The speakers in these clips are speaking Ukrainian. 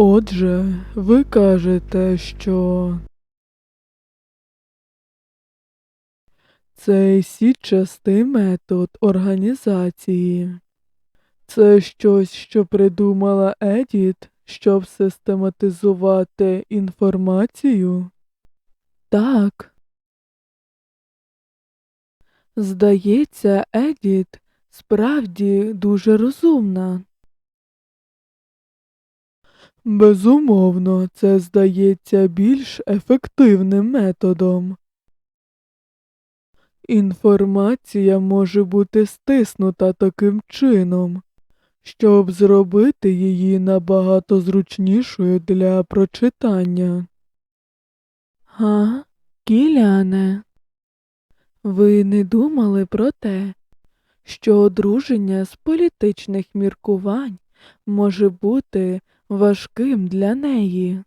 Отже, ви кажете, що цей сітчастий метод організації це щось, що придумала Едіт, щоб систематизувати інформацію? Так. Здається, Едіт справді дуже розумна. Безумовно, це здається більш ефективним методом. Інформація може бути стиснута таким чином, щоб зробити її набагато зручнішою для прочитання. Га, Кіляне, ви не думали про те, що одруження з політичних міркувань може бути важким для неї?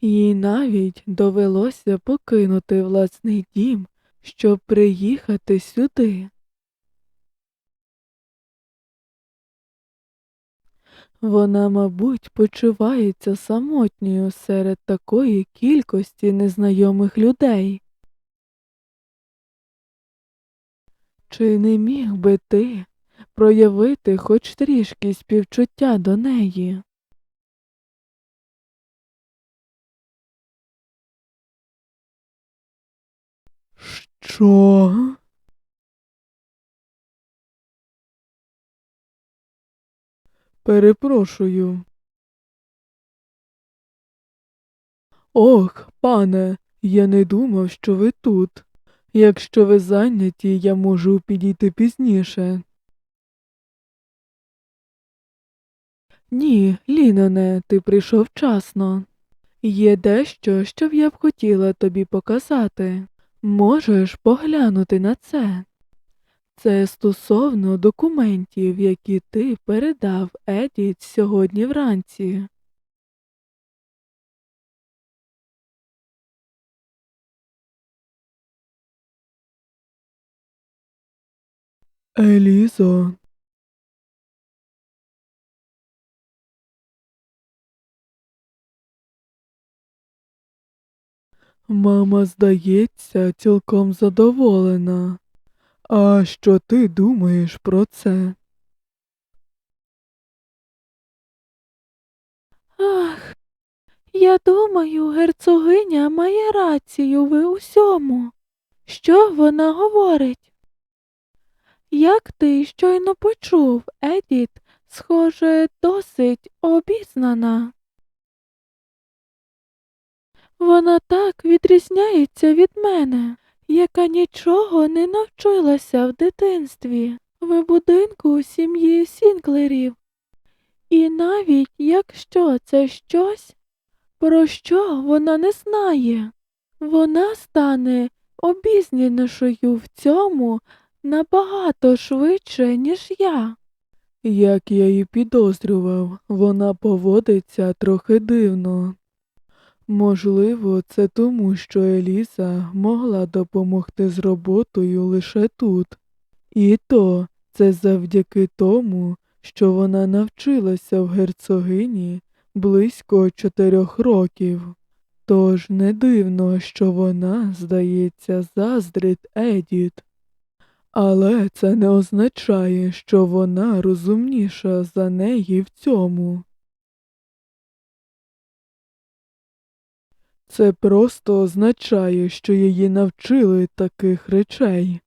Їй навіть довелося покинути власний дім, щоб приїхати сюди. Вона, мабуть, почувається самотньою серед такої кількості незнайомих людей. Чи не міг би ти проявити хоч трішки співчуття до неї? Що? Перепрошую. Ох, пане, я не думав, що ви тут. Якщо ви зайняті, я можу підійти пізніше. Ні, Ліноне, ти прийшов вчасно. Є дещо, що я б хотіла тобі показати. Можеш поглянути на це. Це стосовно документів, які ти передав Едіт сьогодні вранці. Елізо. Мама, здається, цілком задоволена. А що ти думаєш про це? Ах, я думаю, герцогиня має рацію в усьому. Що вона говорить? Як ти щойно почув, Едіт, схоже, досить обізнана. Вона так відрізняється від мене, яка нічого не навчилася в дитинстві, в будинку сім'ї Сінклерів. І навіть якщо це щось, про що вона не знає, вона стане обізнанішою в цьому набагато швидше, ніж я. Як я і підозрював, вона поводиться трохи дивно. Можливо, це тому, що Еліза могла допомогти з роботою лише тут. І то це завдяки тому, що вона навчилася в герцогині близько чотирьох років. Тож не дивно, що вона, здається, заздрить Едіт. Але це не означає, що вона розумніша за неї в цьому. Це просто означає, що її навчили таких речей.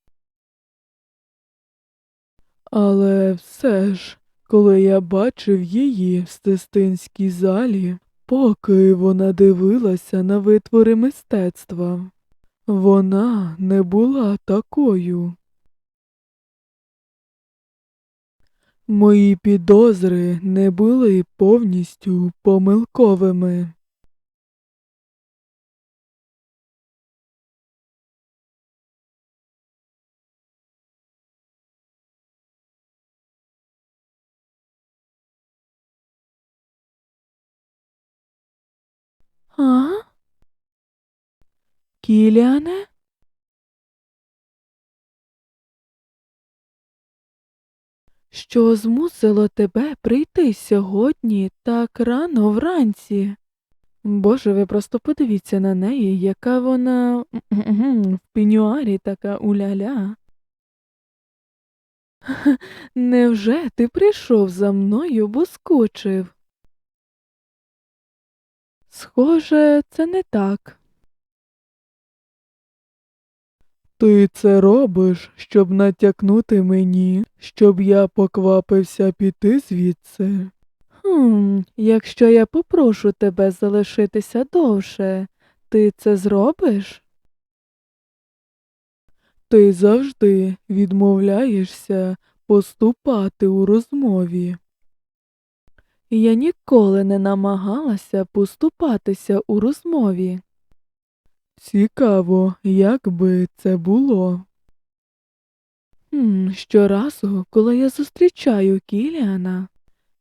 Але все ж, коли я бачив її в Стестинській залі, поки вона дивилася на витвори мистецтва, вона не була такою. Мої підозри не були повністю помилковими. А? Кіляне? Що змусило тебе прийти сьогодні так рано вранці? Боже, ви просто подивіться на неї, яка вона в пенюарі така уляля. Невже ти прийшов за мною, бо скучив? Схоже, це не так. Ти це робиш, щоб натякнути мені, щоб я поквапився піти звідси. Хм, якщо я попрошу тебе залишитися довше, ти це зробиш? Ти завжди відмовляєшся поступати у розмові. Я ніколи не намагалася поступатися у розмові. Цікаво, як би це було. Щоразу, коли я зустрічаю Кіліана,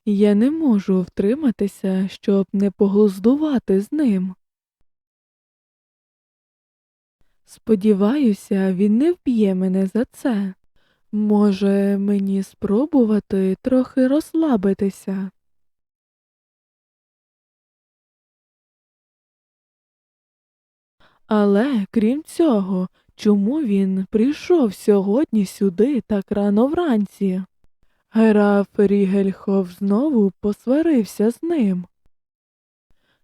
я не можу втриматися, щоб не поглуздувати з ним. Сподіваюся, він не вб'є мене за це. Може, мені спробувати трохи розслабитися. Але крім цього, чому він прийшов сьогодні сюди так рано вранці? Граф Рігельхов знову посварився з ним.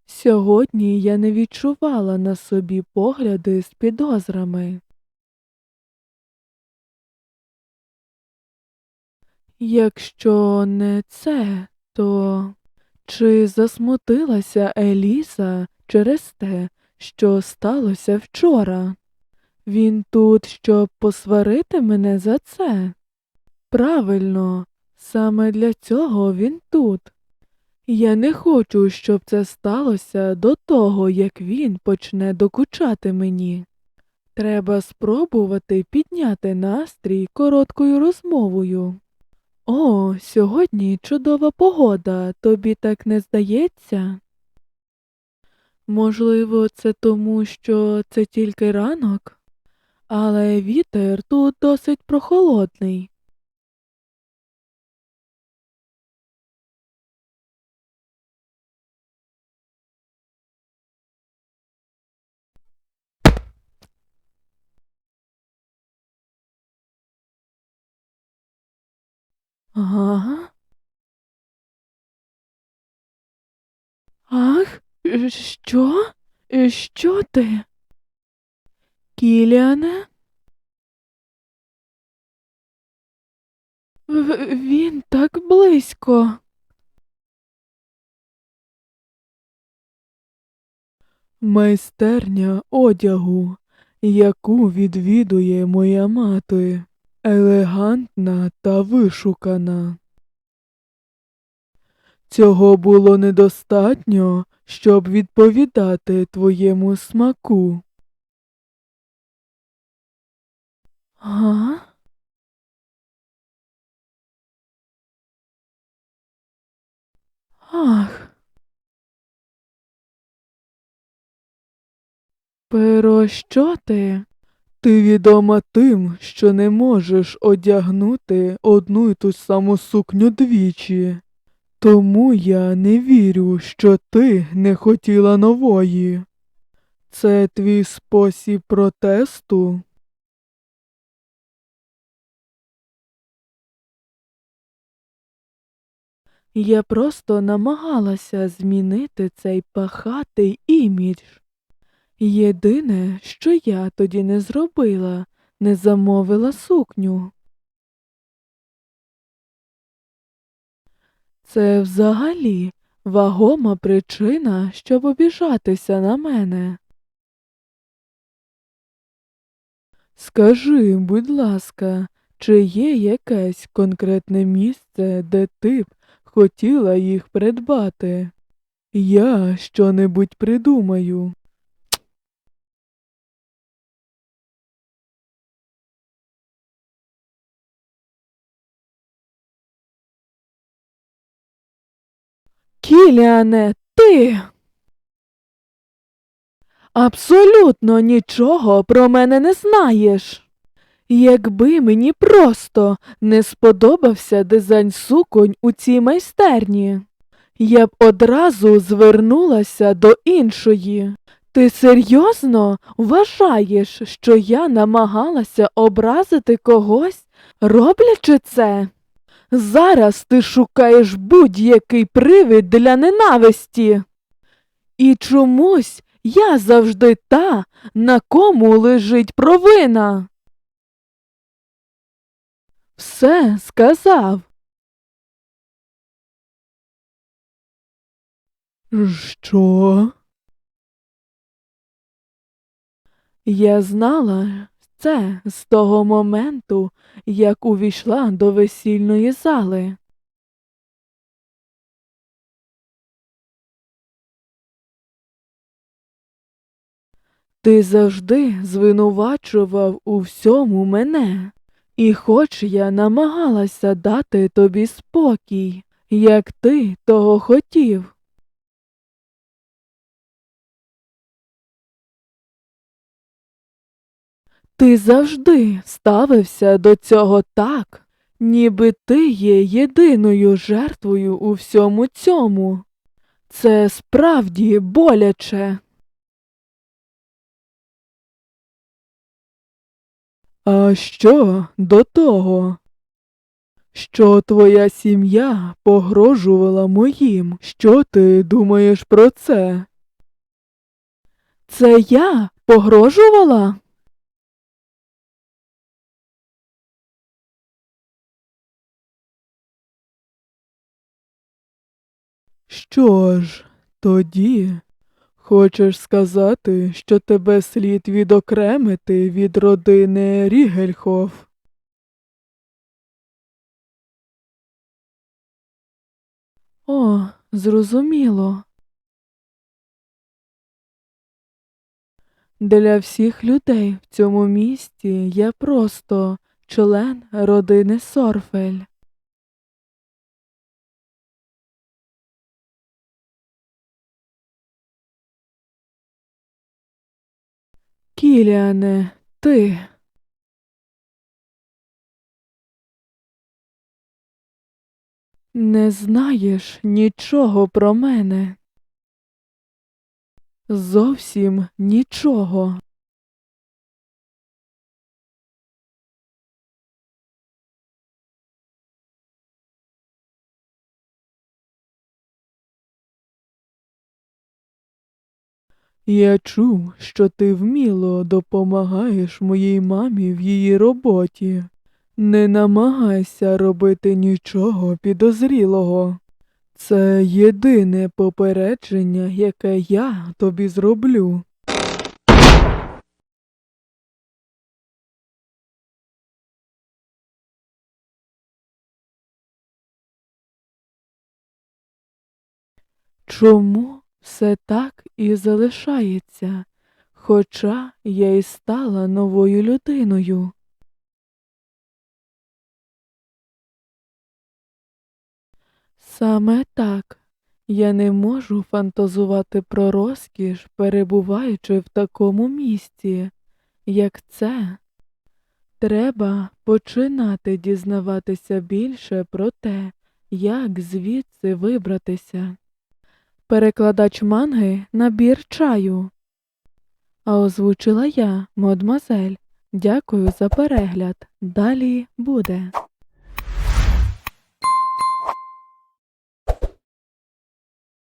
Сьогодні я не відчувала на собі погляди з підозрами. Якщо не це, то чи засмутилася Еліса через те, що сталося вчора? Він тут, щоб посварити мене за це? Правильно, саме для цього він тут. Я не хочу, щоб це сталося до того, як він почне докучати мені. Треба спробувати підняти настрій короткою розмовою. О, сьогодні чудова погода, тобі так не здається? Можливо, це тому, що це тільки ранок, але вітер тут досить прохолодний. Ага. Що? Що ти? Кіліане? В- Він так близько. Майстерня одягу, яку відвідує моя мати, елегантна та вишукана. Цього було недостатньо, щоб відповідати твоєму смаку. Га? Ах. Pero що ти? Ти відома тим, що не можеш одягнути одну й ту саму сукню двічі. Тому я не вірю, що ти не хотіла нової. Це твій спосіб протесту? Я просто намагалася змінити цей пахатий імідж. Єдине, що я тоді не зробила, не замовила сукню. Це взагалі вагома причина, щоб обіжатися на мене. Скажи, будь ласка, чи є якесь конкретне місце, де ти б хотіла їх придбати? Я що-небудь придумаю. Кіліане, ти. Абсолютно нічого про мене не знаєш. Якби мені просто не сподобався дизайн суконь у цій майстерні, я б одразу звернулася до іншої. Ти серйозно вважаєш, що я намагалася образити когось, роблячи це? Зараз ти шукаєш будь-який привід для ненависті. І чомусь я завжди та, на кому лежить провина. Все сказав. Що? Я знала це з того моменту, як увійшла до весільної зали. Ти завжди звинувачував у всьому мене, і хоч я намагалася дати тобі спокій, як ти того хотів. Ти завжди ставився до цього так, ніби ти є єдиною жертвою у всьому цьому. Це справді боляче. А що до того? Що твоя сім'я погрожувала моїм? Що ти думаєш про це? Це я погрожувала? Що ж, тоді хочеш сказати, що тебе слід відокремити від родини Рігельхоф? О, зрозуміло. Для всіх людей в цьому місті я просто член родини Сорфель. Кіліане, ти. Не знаєш нічого про мене. Зовсім нічого. Я чув, що ти вміло допомагаєш моїй мамі в її роботі. Не намагайся робити нічого підозрілого. Це єдине попередження, яке я тобі зроблю. Чому все так і залишається, хоча я і стала новою людиною? Саме так я не можу фантазувати про розкіш, перебуваючи в такому місці, як це. Треба починати дізнаватися більше про те, як звідси вибратися. Перекладач манги набір чаю. А озвучила я, мадмазель. Дякую за перегляд. Далі буде.